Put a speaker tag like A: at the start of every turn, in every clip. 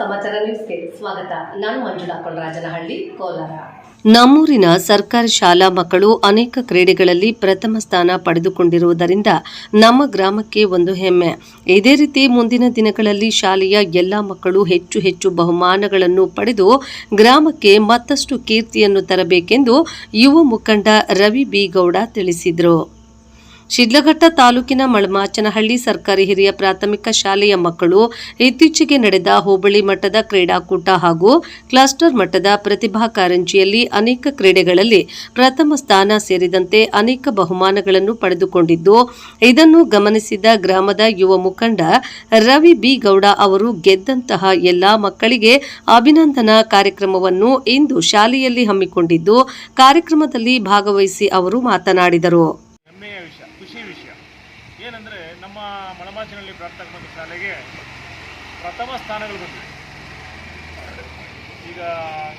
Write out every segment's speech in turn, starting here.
A: ಸಮಾಚಾರ ನ್ಯೂಸ್ಗೆ ಸ್ವಾಗತ. ನಾನು ಮಂಜುಳಾ ಕೊಳರಾಜನಹಳ್ಳಿ, ಕೋಲಾರ.
B: ನಮ್ಮೂರಿನ ಸರ್ಕಾರಿ ಶಾಲಾ ಮಕ್ಕಳು ಅನೇಕ ಕ್ರೀಡೆಗಳಲ್ಲಿ ಪ್ರಥಮ ಸ್ಥಾನ ಪಡೆದುಕೊಂಡಿರುವುದರಿಂದ ನಮ್ಮ ಗ್ರಾಮಕ್ಕೆ ಒಂದು ಹೆಮ್ಮೆ. ಇದೇ ರೀತಿ ಮುಂದಿನ ದಿನಗಳಲ್ಲಿ ಶಾಲೆಯ ಎಲ್ಲ ಮಕ್ಕಳು ಹೆಚ್ಚು ಹೆಚ್ಚು ಬಹುಮಾನಗಳನ್ನು ಪಡೆದು ಗ್ರಾಮಕ್ಕೆ ಮತ್ತಷ್ಟು ಕೀರ್ತಿಯನ್ನು ತರಬೇಕೆಂದು ಯುವ ಮುಖಂಡ ರವಿ ಬಿ ಗೌಡ ತಿಳಿಸಿದರು. ಶಿಡ್ಲಘಟ್ಟ ತಾಲೂಕಿನ ಮಳಮಾಚನಹಳ್ಳಿ ಸರ್ಕಾರಿ ಹಿರಿಯ ಪ್ರಾಥಮಿಕ ಶಾಲೆಯ ಮಕ್ಕಳು ಇತ್ತೀಚೆಗೆ ನಡೆದ ಹೋಬಳಿ ಮಟ್ಟದ ಕ್ರೀಡಾಕೂಟ ಹಾಗೂ ಕ್ಲಸ್ಟರ್ ಮಟ್ಟದ ಪ್ರತಿಭಾ ಕಾರಂಜಿಯಲ್ಲಿ ಅನೇಕ ಕ್ರೀಡೆಗಳಲ್ಲಿ ಪ್ರಥಮ ಸ್ಥಾನ ಸೇರಿದಂತೆ ಅನೇಕ ಬಹುಮಾನಗಳನ್ನು ಪಡೆದುಕೊಂಡಿದ್ದು, ಇದನ್ನು ಗಮನಿಸಿದ ಗ್ರಾಮದ ಯುವ ಮುಖಂಡ ರವಿ ಬಿ ಗೌಡ ಅವರು ಗೆದ್ದಂತಹ ಎಲ್ಲಾ ಮಕ್ಕಳಿಗೆ ಅಭಿನಂದನಾ ಕಾರ್ಯಕ್ರಮವನ್ನು ಇಂದು ಶಾಲೆಯಲ್ಲಿ ಹಮ್ಮಿಕೊಂಡಿದ್ದು, ಕಾರ್ಯಕ್ರಮದಲ್ಲಿ ಭಾಗವಹಿಸಿ ಅವರು ಮಾತನಾಡಿದರು
C: ಹೆಮ್ಮೆಯ ವಿಷಯ ಖುಷಿ ವಿಷಯ ಏನಂದರೆ ನಮ್ಮ ಪ್ರಾಥಮಿಕ ಶಾಲೆಗೆ ಪ್ರಥಮ ಸ್ಥಾನಗಳು ಬಂದಿವೆ. ಈಗ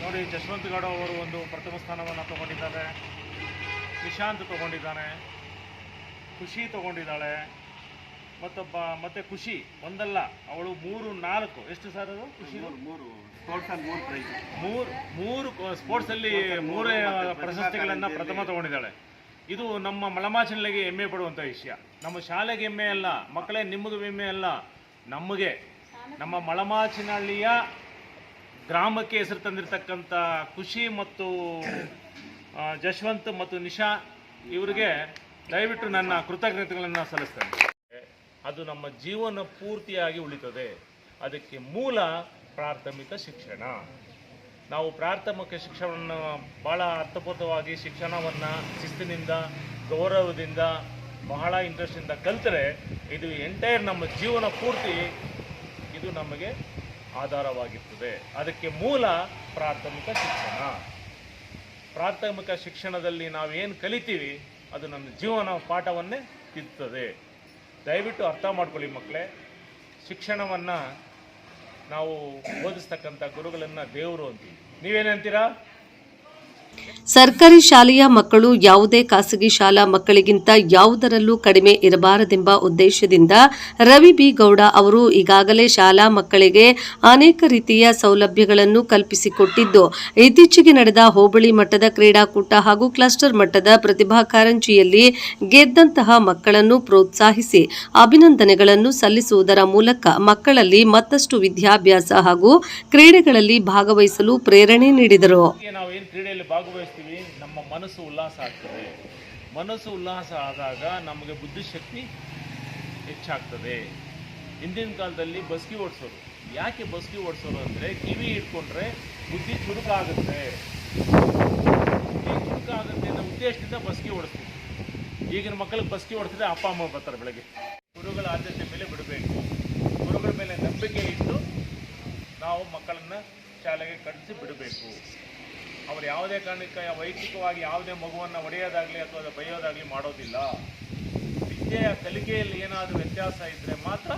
C: ನೋಡಿ ಜಶವಂತ ಗೌಡ ಅವರು ಒಂದು ಪ್ರಥಮ ಸ್ಥಾನವನ್ನು ತಗೊಂಡಿದ್ದಾರೆ. ನಿಶಾಂತ್ ತಗೊಂಡಿದ್ದಾನೆ. ಖುಷಿ ತಗೊಂಡಿದ್ದಾಳೆ. ಮತ್ತೊಬ್ಬ ಮತ್ತೆ ಖುಷಿ ಒಂದಲ್ಲ ಅವಳು ಮೂರು ನಾಲ್ಕು. ಎಷ್ಟು ಸರ್ ಅದು? ಖುಷಿ? ಮೂರು ಮೂರು. ಮೂರು ಸ್ಪೋರ್ಟ್ಸಲ್ಲಿ ಮೂರೇ ಪ್ರಶಸ್ತಿಗಳನ್ನು ಪ್ರಥಮ ತಗೊಂಡಿದ್ದಾಳೆ. ಇದು ನಮ್ಮ ಮಳಮಾಚಿನಲ್ಲಿಗೆ ಹೆಮ್ಮೆ ಪಡುವಂಥ ವಿಷಯ. ನಮ್ಮ ಶಾಲೆಗೆ ಹೆಮ್ಮೆ ಅಲ್ಲ, ಮಕ್ಕಳೇ ನಿಮ್ಮದು ಹೆಮ್ಮೆ ಅಲ್ಲ. ನಮಗೆ, ನಮ್ಮ ಮಳಮಾಚಿನಹಳ್ಳಿಯ ಗ್ರಾಮಕ್ಕೆ ಹೆಸರು ತಂದಿರತಕ್ಕಂಥ ಖುಷಿ ಮತ್ತು ಜಶ್ವಂತ್ ಮತ್ತು ನಿಶಾ ಇವರಿಗೆ ದಯವಿಟ್ಟು ನನ್ನ ಕೃತಜ್ಞತೆಗಳನ್ನು ಸಲ್ಲಿಸ್ತೇನೆ. ಅದು ನಮ್ಮ ಜೀವನ ಪೂರ್ತಿಯಾಗಿ ಉಳಿತದೆ. ಅದಕ್ಕೆ ಮೂಲ ಪ್ರಾಥಮಿಕ ಶಿಕ್ಷಣ. ನಾವು ಪ್ರಾಥಮಿಕ ಶಿಕ್ಷಣವನ್ನು ಭಾಳ ಅರ್ಥಪೂರ್ಣವಾಗಿ ಶಿಕ್ಷಣವನ್ನು ಶಿಸ್ತಿನಿಂದ, ಗೌರವದಿಂದ, ಬಹಳ ಇಂಟ್ರೆಸ್ಟಿಂದ ಕಲಿತರೆ ಇದು ಎಂಟೈರ್ ನಮ್ಮ ಜೀವನ ಪೂರ್ತಿ ಇದು ನಮಗೆ ಆಧಾರವಾಗಿರ್ತದೆ. ಅದಕ್ಕೆ ಮೂಲ ಪ್ರಾಥಮಿಕ ಶಿಕ್ಷಣ. ಪ್ರಾಥಮಿಕ ಶಿಕ್ಷಣದಲ್ಲಿ ನಾವೇನು ಕಲಿತೀವಿ ಅದು ನಮ್ಮ ಜೀವನ ಪಾಠವನ್ನೇ ತಿದ್ದುತ್ತದೆ ದಯವಿಟ್ಟು ಅರ್ಥ ಮಾಡ್ಕೊಳ್ಳಿ ಮಕ್ಕಳೇ, ಶಿಕ್ಷಣವನ್ನು ನಾವು ಬೋಧಿಸ್ತಕ್ಕಂಥ ಗುರುಗಳನ್ನು ದೇವರು ಅಂತೀವಿ. ನೀವೇನಂತೀರಾ?
B: ಸರ್ಕಾರಿ ಶಾಲೆಯ ಮಕ್ಕಳು ಯಾವುದೇ ಖಾಸಗಿ ಶಾಲಾ ಮಕ್ಕಳಿಗಿಂತ ಯಾವುದರಲ್ಲೂ ಕಡಿಮೆ ಇರಬಾರದೆಂಬ ಉದ್ದೇಶದಿಂದ ರವಿ ಬಿ ಗೌಡ ಅವರು ಈಗಾಗಲೇ ಶಾಲಾ ಮಕ್ಕಳಿಗೆ ಅನೇಕ ರೀತಿಯ ಸೌಲಭ್ಯಗಳನ್ನು ಕಲ್ಪಿಸಿಕೊಟ್ಟಿದ್ದು, ಇತ್ತೀಚೆಗೆ ನಡೆದ ಹೋಬಳಿ ಮಟ್ಟದ ಕ್ರೀಡಾಕೂಟ ಹಾಗೂ ಕ್ಲಸ್ಟರ್ ಮಟ್ಟದ ಪ್ರತಿಭಾ ಕಾರಂಜಿಯಲ್ಲಿ ಗೆದ್ದಂತಹ ಮಕ್ಕಳನ್ನು ಪ್ರೋತ್ಸಾಹಿಸಿ ಅಭಿನಂದನೆಗಳನ್ನು ಸಲ್ಲಿಸುವುದರ ಮೂಲಕ ಮಕ್ಕಳಲ್ಲಿ ಮತ್ತಷ್ಟು ವಿದ್ಯಾಭ್ಯಾಸ ಹಾಗೂ ಕ್ರೀಡೆಗಳಲ್ಲಿ ಭಾಗವಹಿಸಲು ಪ್ರೇರಣೆ ನೀಡಿದರು.
C: ಕ್ರೀಡೆಯಲ್ಲಿ ಭಾಗವಹಿಸ್ತೀವಿ, ನಮ್ಮ ಮನಸ್ಸು ಉಲ್ಲಾಸ ಆಗ್ತದೆ. ಮನಸ್ಸು ಉಲ್ಲಾಸ ಆದಾಗ ನಮಗೆ ಬುದ್ಧಿಶಕ್ತಿ ಹೆಚ್ಚಾಗ್ತದೆ. ಹಿಂದಿನ ಕಾಲದಲ್ಲಿ ಬಸ್ಕಿ ಓಡಿಸೋರು. ಯಾಕೆ ಬಸ್ಕಿ ಓಡಿಸೋರು ಅಂದರೆ ಕಿವಿ ಇಟ್ಕೊಂಡ್ರೆ ಬುದ್ಧಿ ಚುರುಕಾಗುತ್ತೆ. ಬುದ್ಧಿ ಚುರುಕಾಗುತ್ತೆ ಅನ್ನೋ ಉದ್ದೇಶದಿಂದ ಬಸ್ಕಿ ಓಡಿಸ್ತೀವಿ. ಈಗಿನ ಮಕ್ಕಳಿಗೆ ಬಸ್ಕಿ ಓಡಿಸಿದ್ರೆ ಅಪ್ಪ, ಅಮ್ಮ ಬರ್ತಾರೆ ಬೆಳಗ್ಗೆ. ಗುರುಗಳ ಆದ್ಯತೆ ಮೇಲೆ ಬಿಡಬೇಕು. ಗುರುಗಳ ಮೇಲೆ ನಂಬಿಕೆ ಇಟ್ಟು ನಾವು ಮಕ್ಕಳನ್ನು ಶಾಲೆಗೆ ಕಳಿಸಿ ಬಿಡಬೇಕು. ಅವರು ಯಾವುದೇ ಕಾರಣಕ್ಕೆ ವೈಯಕ್ತಿಕವಾಗಿ ಯಾವುದೇ ಮಗುವನ್ನು ಒಡೆಯೋದಾಗಲಿ ಅಥವಾ ಬೈಯೋದಾಗಲಿ ಮಾಡೋದಿಲ್ಲ. ವಿದ್ಯೆಯ ಕಲಿಕೆಯಲ್ಲಿ ಏನಾದರೂ ವ್ಯತ್ಯಾಸ ಇದ್ದರೆ ಮಾತ್ರ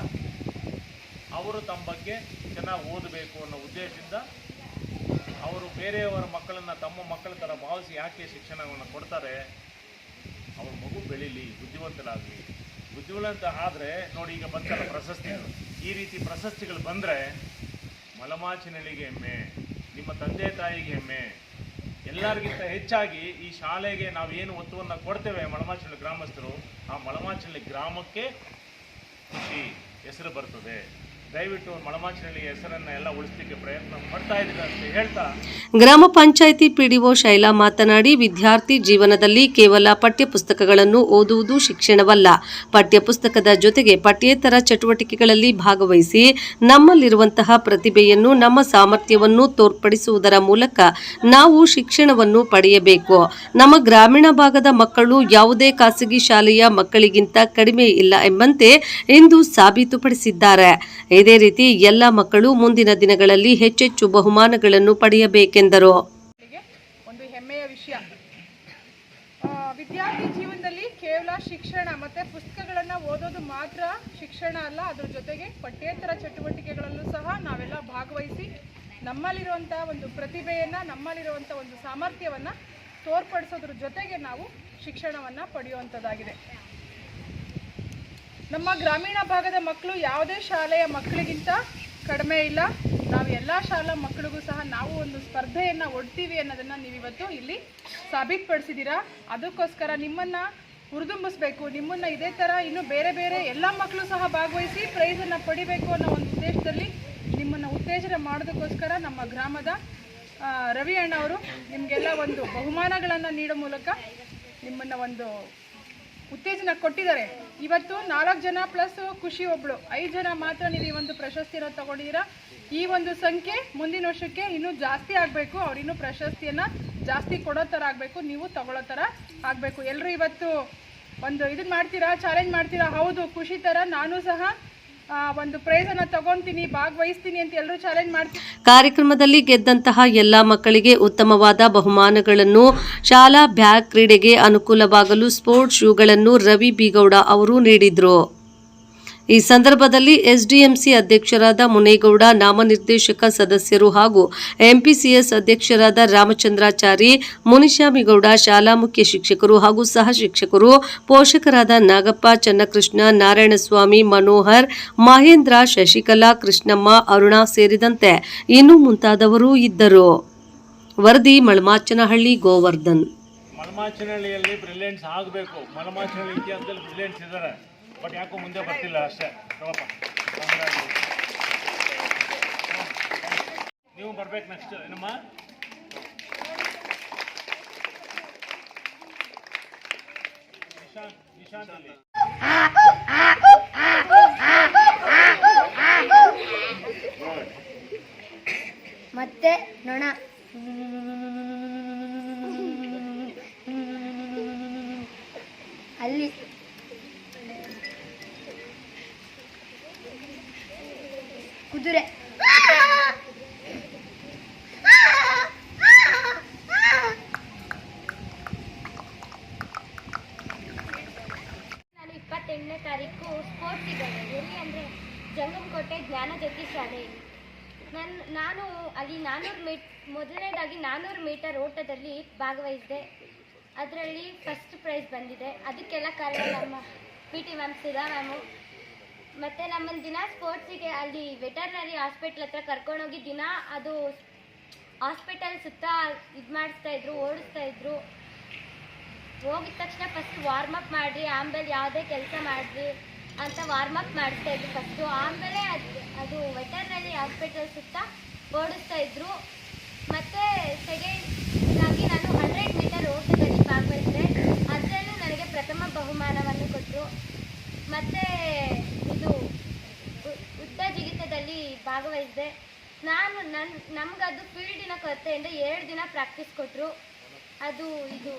C: ಅವರು ತಮ್ಮ ಬಗ್ಗೆ ಚೆನ್ನಾಗಿ ಓದಬೇಕು ಅನ್ನೋ ಉದ್ದೇಶದಿಂದ ಅವರು ಬೇರೆಯವರ ಮಕ್ಕಳನ್ನು ತಮ್ಮ ಮಕ್ಕಳ ಥರ ಭಾವಿಸಿ ಯಾಕೆ ಶಿಕ್ಷಣವನ್ನು ಕೊಡ್ತಾರೆ? ಅವ್ರ ಮಗು ಬೆಳೀಲಿ ಬುದ್ಧಿವಂತರಾಗಲಿ ಬುದ್ಧಿವಂತ ಆದರೆ ನೋಡಿ ಈಗ ಬಂತಲ್ಲ ಪ್ರಶಸ್ತಿಗಳು. ಈ ರೀತಿ ಪ್ರಶಸ್ತಿಗಳು ಬಂದರೆ ಮಲಮಾಚಿನಳಿಗೆ ಹೆಮ್ಮೆ ನಿಮ್ಮ ತಂದೆ ತಾಯಿಗೆ ಹೆಮ್ಮೆ ಎಲ್ಲರಿಗಿಂತ ಹೆಚ್ಚಾಗಿ ಈ ಶಾಲೆಗೆ ನಾವು ಏನು ಒತ್ತುವನ್ನು ಕೊಡ್ತೇವೆ ಮಳಮಾಚಳ್ಳಿ ಗ್ರಾಮಸ್ಥರು, ಆ ಮಳಮಾಚಳ್ಳಿ ಗ್ರಾಮಕ್ಕೆ ಖುಷಿ ಹೆಸರು ಬರ್ತದೆ. ದಯವಿಟ್ಟು ಮಳಮಾಚಿನಳ್ಳಿ ಹೆಸರನ್ನ ಎಲ್ಲ ಉಳಿಸಲಿಕ್ಕೆ ಪ್ರಯತ್ನ ಮಾಡ್ತಾ ಇದ್ದೀರಾ ಅಂತ ಹೇಳ್ತಾ.
B: ಗ್ರಾಮ ಪಂಚಾಯಿತಿ ಪಿಡಿಒ ಶೈಲಾ ಮಾತನಾಡಿ, ವಿದ್ಯಾರ್ಥಿ ಜೀವನದಲ್ಲಿ ಕೇವಲ ಪಠ್ಯಪುಸ್ತಕಗಳನ್ನು ಓದುವುದು ಶಿಕ್ಷಣವಲ್ಲ. ಪಠ್ಯಪುಸ್ತಕದ ಜೊತೆಗೆ ಪಠ್ಯೇತರ ಚಟುವಟಿಕೆಗಳಲ್ಲಿ ಭಾಗವಹಿಸಿ, ನಮ್ಮಲ್ಲಿರುವಂತಹ ಪ್ರತಿಭೆಯನ್ನು, ನಮ್ಮ ಸಾಮರ್ಥ್ಯವನ್ನು ತೋರ್ಪಡಿಸುವುದರ ಮೂಲಕ ನಾವು ಶಿಕ್ಷಣವನ್ನು ಪಡೆಯಬೇಕು. ನಮ್ಮ ಗ್ರಾಮೀಣ ಭಾಗದ ಮಕ್ಕಳು ಯಾವುದೇ ಖಾಸಗಿ ಶಾಲೆಯ ಮಕ್ಕಳಿಗಿಂತ ಕಡಿಮೆ ಇಲ್ಲ ಎಂಬಂತೆ ಇಂದು ಸಾಬೀತುಪಡಿಸಿದ್ದಾರೆ. ಇದೇ ರೀತಿ ಎಲ್ಲ ಮಕ್ಕಳು ಮುಂದಿನ ದಿನಗಳಲ್ಲಿ ಹೆಚ್ಚೆಚ್ಚು ಬಹುಮಾನಗಳನ್ನು ಪಡೆಯಬೇಕೆಂದರು.
D: ಒಂದು ಹೆಮ್ಮೆಯ ವಿಷಯ. ವಿದ್ಯಾರ್ಥಿ ಜೀವನದಲ್ಲಿ ಕೇವಲ ಶಿಕ್ಷಣ ಮತ್ತೆ ಪುಸ್ತಕಗಳನ್ನು ಓದೋದು ಮಾತ್ರ ಶಿಕ್ಷಣ ಅಲ್ಲ, ಅದ್ರ ಜೊತೆಗೆ ಪಠ್ಯೇತರ ಚಟುವಟಿಕೆಗಳಲ್ಲೂ ಸಹ ನಾವೆಲ್ಲ ಭಾಗವಹಿಸಿ ನಮ್ಮಲ್ಲಿರುವಂಥ ಒಂದು ಪ್ರತಿಭೆಯನ್ನು ನಮ್ಮಲ್ಲಿರುವಂಥ ಒಂದು ಸಾಮರ್ಥ್ಯವನ್ನು ತೋರ್ಪಡಿಸೋದ್ರ ಜೊತೆಗೆ ನಾವು ಶಿಕ್ಷಣವನ್ನು ಪಡೆಯುವಂಥದ್ದಾಗಿದೆ. ನಮ್ಮ ಗ್ರಾಮೀಣ ಭಾಗದ ಮಕ್ಕಳು ಯಾವುದೇ ಶಾಲೆಯ ಮಕ್ಕಳಿಗಿಂತ ಕಡಿಮೆ ಇಲ್ಲ. ನಾವು ಎಲ್ಲ ಶಾಲಾ ಮಕ್ಕಳಿಗೂ ಸಹ ನಾವು ಒಂದು ಸ್ಪರ್ಧೆಯನ್ನು ಒಡ್ತೀವಿ ಅನ್ನೋದನ್ನು ನೀವಿವತ್ತು ಇಲ್ಲಿ ಸಾಬೀತುಪಡಿಸಿದ್ದೀರಾ. ಅದಕ್ಕೋಸ್ಕರ ನಿಮ್ಮನ್ನು ಹುರಿದುಂಬಿಸ್ಬೇಕು. ನಿಮ್ಮನ್ನು ಇದೇ ಥರ ಇನ್ನು ಬೇರೆ ಬೇರೆ ಎಲ್ಲ ಮಕ್ಕಳು ಸಹ ಭಾಗವಹಿಸಿ ಪ್ರೈಸನ್ನು ಪಡಿಬೇಕು ಅನ್ನೋ ಒಂದು ಉದ್ದೇಶದಲ್ಲಿ ನಿಮ್ಮನ್ನು ಉತ್ತೇಜನ ಮಾಡೋದಕ್ಕೋಸ್ಕರ ನಮ್ಮ ಗ್ರಾಮದ ರವಿ ಅಣ್ಣ ಅವರು ನಿಮಗೆಲ್ಲ ಒಂದು ಬಹುಮಾನಗಳನ್ನು ನೀಡೋ ಮೂಲಕ ನಿಮ್ಮನ್ನು ಒಂದು ಉತ್ತೇಜನ ಕೊಟ್ಟಿದ್ದಾರೆ. ಇವತ್ತು ನಾಲ್ಕು ಜನ ಪ್ಲಸ್ ಖುಷಿ ಒಬ್ಳು. ಐದು ಜನ ಮಾತ್ರ ನೀವು ಈ ಒಂದು ಪ್ರಶಸ್ತಿಯನ್ನು ತಗೊಂಡಿದ್ದೀರಾ? ಈ ಒಂದು ಸಂಖ್ಯೆ ಮುಂದಿನ ವರ್ಷಕ್ಕೆ ಇನ್ನೂ ಜಾಸ್ತಿ ಆಗಬೇಕು. ಅವರಿನ್ನೂ ಪ್ರಶಸ್ತಿಯನ್ನು ಜಾಸ್ತಿ ಕೊಡೋ ಥರ ಆಗಬೇಕು. ನೀವು ತಗೊಳ್ಳೋ ಥರ ಆಗಬೇಕು. ಎಲ್ಲರೂ ಇವತ್ತು ಒಂದು ಇದನ್ನ ಮಾಡ್ತೀರಾ ಚಾಲೆಂಜ್ ಮಾಡ್ತೀರಾ? ಹೌದು, ಖುಷಿ ಥರ ನಾನು ಸಹ ಒಂದು ಪ್ರೈಸನ್ನು ತಗೊತೀನಿ, ಭಾಗವಹಿಸ್ತೀನಿ ಅಂತ ಎಲ್ಲರೂ ಚಾಲೆಂಜ್ ಮಾಡ್ತೀರಾ
B: ಕಾರ್ಯಕ್ರಮದಲ್ಲಿ ಗೆದ್ದಂತಹ ಎಲ್ಲ ಮಕ್ಕಳಿಗೆ ಉತ್ತಮವಾದ ಬಹುಮಾನಗಳನ್ನು ಶಾಲಾ ಬ್ಯಾಗ್ ಕ್ರೀಡೆಗೆ ಅನುಕೂಲವಾಗಲು ಸ್ಪೋರ್ಟ್ಸ್ ಶೂಗಳನ್ನು ರವಿ ಬಿಗೌಡ ಅವರು ನೀಡಿದರು. ಈ ಸಂದರ್ಭದಲ್ಲಿ ಎಸ್ಡಿಎಂಸಿ ಅಧ್ಯಕ್ಷರಾದ ಮುನೇಗೌಡ, ನಾಮನಿರ್ದೇಶಕ ಸದಸ್ಯರು ಹಾಗೂ ಎಂಪಿಸಿಎಸ್ ಅಧ್ಯಕ್ಷರಾದ ರಾಮಚಂದ್ರಾಚಾರಿ ಮುನಿಶಾಮಿಗೌಡ ಶಾಲಾ ಮುಖ್ಯ ಶಿಕ್ಷಕರು ಹಾಗೂ ಸಹ ಶಿಕ್ಷಕರು ಪೋಷಕರಾದ ನಾಗಪ್ಪ, ಚನ್ನಕೃಷ್ಣ, ನಾರಾಯಣಸ್ವಾಮಿ, ಮನೋಹರ್, ಮಹೇಂದ್ರ, ಶಶಿಕಲಾ, ಕೃಷ್ಣಮ್ಮ, ಅರುಣಾ ಸೇರಿದಂತೆ ಇನ್ನೂ ಮುಂತಾದವರು ಇದ್ದರು. ವರದಿ ಮಳಮಾಚನಹಳ್ಳಿ ಗೋವರ್ಧನ್.
C: ಮಲಮಾಚನಹಳ್ಳಿಯಲ್ಲಿ ಬ್ರಿಲಿಯನ್ಸ್ ಆಗಬೇಕು. ಮಲಮಾಚನಹಳ್ಳಿ ಇತಿಹಾಸದಲ್ಲಿ ಬ್ರಿಲಿಯನ್ಸ್ ಇದ್ದಾರೆ. ಬಟ್ ಯಾಕೋ ಮುಂದೆ ಬರ್ತಿಲ್ಲ ಅಷ್ಟೇ. ತಗೋಪ್ಪ ನೀವು ಬರ್ಬೇಕು ನೆಕ್ಸ್ಟ್ ಏನಮ್ಮ?
E: ಮತ್ತೆ ನೊಣ. ಅಲ್ಲಿ ಕುದುರೆ
F: ನಾನು ಇಪ್ಪತ್ತೆಂಟನೇ ತಾರೀಕು ಸ್ಪೋರ್ಟ್ಸ್ ಹೋದೆ ಎಲ್ಲಿ ಅಂದರೆ ಜಂಗಮಕೋಟೆ ಜ್ಞಾನಜ್ಯೋತಿ ಶಾಲೆಯಲ್ಲಿ ನನ್ನ ನಾನು ಅಲ್ಲಿ ನಾನೂರು ಮೀಟ್ ಮೊದಲನೇದಾಗಿ ನಾನೂರು ಮೀಟರ್ ಓಟದಲ್ಲಿ ಭಾಗವಹಿಸಿದೆ. ಅದರಲ್ಲಿ ಫಸ್ಟ್ ಪ್ರೈಸ್ ಬಂದಿದೆ. ಅದಕ್ಕೆಲ್ಲ ಕಾರಣ ನಮ್ಮ P T ma'am Sudha ma'am ಮತ್ತು ನಮ್ಮಲ್ಲಿ ದಿನ ಸ್ಪೋರ್ಟ್ಸಿಗೆ ಅಲ್ಲಿ ವೆಟರ್ನರಿ ಹಾಸ್ಪಿಟ್ಲ್ ಹತ್ರ ಕರ್ಕೊಂಡೋಗಿ ದಿನ ಅದು ಹಾಸ್ಪಿಟಲ್ ಸುತ್ತ ಇದು ಮಾಡಿಸ್ತಾ ಇದ್ರು, ಓಡಿಸ್ತಾ ಇದ್ರು. ಹೋಗಿದ ತಕ್ಷಣ ಫಸ್ಟ್ ವಾರ್ಮ್ ಅಪ್ ಮಾಡಿರಿ, ಆಮೇಲೆ ಯಾವುದೇ ಕೆಲಸ ಮಾಡಿರಿ ಅಂತ ವಾರ್ಮ್ ಅಪ್ ಮಾಡಿಸ್ತಾ ಇದ್ರು ಫಸ್ಟು ಆಮೇಲೆ ಅದು ಅದು ವೆಟರ್ನರಿ ಹಾಸ್ಪಿಟಲ್ ಸುತ್ತ ಓಡಿಸ್ತಾ ಇದ್ರು. ಮತ್ತು ಸೆಕೆಂಡ್ ಆಗಿ ನಾನು ಹಂಡ್ರೆಡ್ ಮೀಟರ್ ಓಟದಲ್ಲಿ ಭಾಗವಹಿಸಿದೆ ಅದರಲ್ಲೂ ನನಗೆ ಪ್ರಥಮ ಬಹುಮಾನವನ್ನು ಕೊಟ್ಟರು ಮತ್ತು ಭಾಗವಹಿಸಿದೆ ನಾನು ನನ್ನ ನಮಗದು ಫೀಲ್ಡಿನ ಕೊರತೆಯಿಂದ ಎರಡು ದಿನ ಪ್ರಾಕ್ಟೀಸ್ ಕೊಟ್ಟರು ಅದು ಇದು.